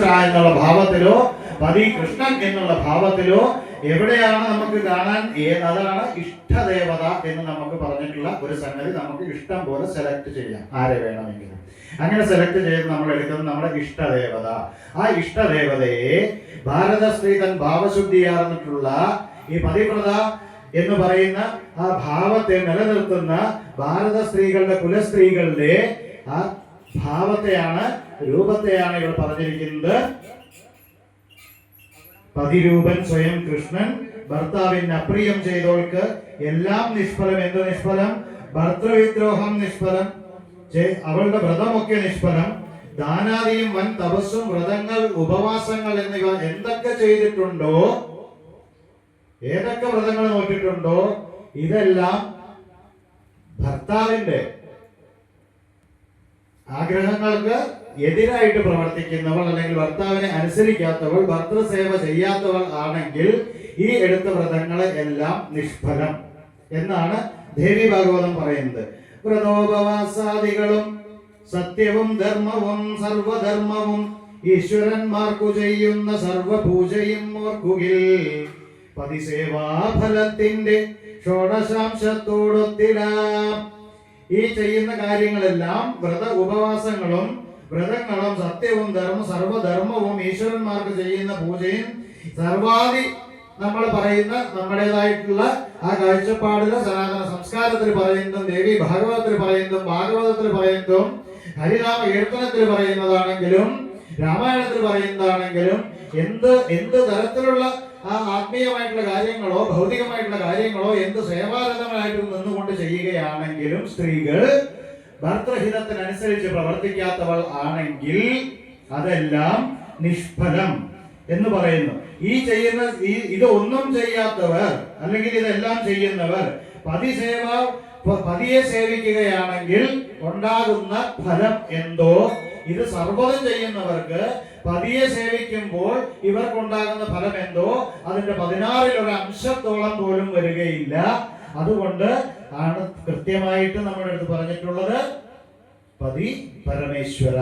പരമേശ്വര എന്നുള്ള ഭാവത്തിലോ പതി കൃഷ്ണൻ എന്നുള്ള ഭാവത്തിലോ എവിടെയാണ് നമുക്ക് കാണാൻ അതാണ് ഇഷ്ടദേവത എന്ന് നമുക്ക് പറഞ്ഞിട്ടുള്ള ഒരു സംഗതി നമുക്ക് ഇഷ്ടം പോലെ സെലക്ട് ചെയ്യാം. ആരെ വേണമെങ്കിലും. അങ്ങനെ സെലക്ട് ചെയ്ത് നമ്മൾ എടുക്കുന്നത് നമ്മുടെ ഇഷ്ടദേവത. ആ ഇഷ്ടദേവതയെ ഭാരത തൻ ഭാവശുദ്ധിയാർന്നിട്ടുള്ള ഈ പതിവ്രത എന്ന് പറയുന്ന ആ ഭാവത്തെ നിലനിർത്തുന്ന ഭാരത സ്ത്രീകളുടെ കുലസ്ത്രീകളുടെ ആ ഭാവത്തെയാണ് രൂപത്തെയാണ് ഇവിടെ പറഞ്ഞിരിക്കുന്നത്. പതിരൂപൻ സ്വയം കൃഷ്ണൻ ഭർത്താവിന് അപ്രിയം ചെയ്തോൾക്ക് എല്ലാം നിഷ്ഫലം. എന്ത് നിഷ്ഫലം? ഭർത്തൃവിദ്രോഹം നിഷ്ഫലം. അവളുടെ വ്രതമൊക്കെ നിഷ്ഫലം. ദാനാദിയും വൻ തപസ്സും വ്രതങ്ങൾ ഉപവാസങ്ങൾ എന്നിവ എന്തൊക്കെ ചെയ്തിട്ടുണ്ടോ? ഏതൊക്കെ വ്രതങ്ങൾ നോക്കിയിട്ടുണ്ടോ ഇതെല്ലാം ഭർത്താവിന്റെ ആഗ്രഹങ്ങൾക്ക് എതിരായിട്ട് പ്രവർത്തിക്കുന്നവൾ അല്ലെങ്കിൽ ഭർത്താവിനെ അനുസരിക്കാത്തവൾ ഭർത്തൃസേവ ചെയ്യാത്തവൾ ആണെങ്കിൽ ഈ എടുത്ത വ്രതങ്ങളെ എല്ലാം നിഷ്ഫലം എന്നാണ് ദേവി ഭാഗവതം പറയുന്നത്. വ്രതോപവാസാദികളും സത്യവും ധർമ്മവും സർവധർമ്മവും ഈശ്വരന്മാർക്കു ചെയ്യുന്ന സർവപൂജയും ഓർക്കുകിൽ. പതിസേവാഫലത്തിന്റെ ഷോഡശാംശത്തോടൊത്തിടാം ഈ ചെയ്യുന്ന കാര്യങ്ങളെല്ലാം വ്രത ഉപവാസങ്ങളും വ്രതങ്ങളും സത്യവും ധർമ്മ സർവധർമ്മവും ഈശ്വരന്മാർക്ക് ചെയ്യുന്ന പൂജയും സർവാദി നമ്മൾ പറയുന്ന നമ്മുടേതായിട്ടുള്ള ആ കാഴ്ചപ്പാടിൽ സനാതന സംസ്കാരത്തിൽ പറയുന്നതും ദേവി ഭാഗവതത്തിൽ പറയുന്നതും ഭാഗവതത്തിൽ പറയുന്നതും ഹരിനാമ കീർത്തനത്തിൽ പറയുന്നതാണെങ്കിലും രാമായണത്തിൽ പറയുന്നതാണെങ്കിലും എന്ത് എന്ത് തരത്തിലുള്ള ആ ആത്മീയമായിട്ടുള്ള കാര്യങ്ങളോ ഭൗതികമായിട്ടുള്ള കാര്യങ്ങളോ എന്ത് സേവാരതമായിട്ട് നിന്നുകൊണ്ട് ചെയ്യുകയാണെങ്കിലും സ്ത്രീകൾ ഭർത്തൃഹിതത്തിനനുസരിച്ച് പ്രവർത്തിക്കാത്തവൾ ആണെങ്കിൽ അതെല്ലാം നിഷ്ഫലം എന്ന് പറയുന്നു. ഈ ചെയ്യുന്ന ഈ ഇതൊന്നും ചെയ്യാത്തവർ അല്ലെങ്കിൽ ഇതെല്ലാം ചെയ്യുന്നവർ പതിസേവ സേവ പതിയെ സേവിക്കുകയാണെങ്കിൽ ഉണ്ടാകുന്ന ഫലം എന്തോ? ഇത് സർവതം ചെയ്യുന്നവർക്ക് പതിയെ സേവിക്കുമ്പോൾ ഇവർക്കുണ്ടാകുന്ന ഫലം എന്തോ? അതിന്റെ പതിനാറിൽ ഒരു അംശത്തോളം പോലും വരികയില്ല. അതുകൊണ്ട് ആണ് കൃത്യമായിട്ട് നമ്മുടെ അടുത്ത് പറഞ്ഞിട്ടുള്ളത് പതി പരമേശ്വര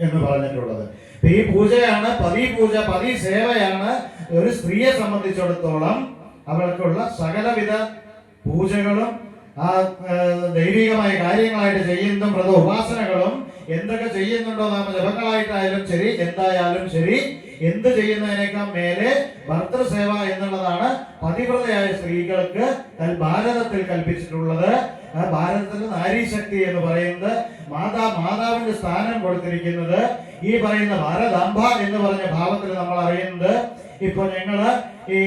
എന്ന് പറഞ്ഞിട്ടുള്ളത്. ഈ പൂജയാണ് പതി പൂജ പതി സേവയാണ്. ഒരു സ്ത്രീയെ സംബന്ധിച്ചിടത്തോളം അവൾക്കുള്ള സകലവിധ പൂജകളും ആ ദൈവികമായ കാര്യങ്ങളായിട്ട് ചെയ്യുന്ന വ്രത ഉപാസനകളും എന്തൊക്കെ ചെയ്യുന്നുണ്ടോ നാം ജപങ്ങളായിട്ടായാലും ശരി എന്തായാലും ശരി എന്ത് ചെയ്യുന്നതിനേക്കാൾ മേലെ ഭർത്തൃസേവ എന്നുള്ളതാണ് പതിവ്രതയായ സ്ത്രീകൾക്ക് ഭാരതത്തിൽ കൽപ്പിച്ചിട്ടുള്ളത് ആ ഭാരതത്തിന്റെ നാരീശക്തി എന്ന് പറയുന്നത് മാതാ മാതാവിന്റെ സ്ഥാനം കൊടുത്തിരിക്കുന്നത് ഈ പറയുന്ന ഭാരതാംബ എന്ന് പറഞ്ഞ ഭാവത്തിൽ നമ്മൾ അറിയുന്നത് ഇപ്പൊ ഞങ്ങൾ ഈ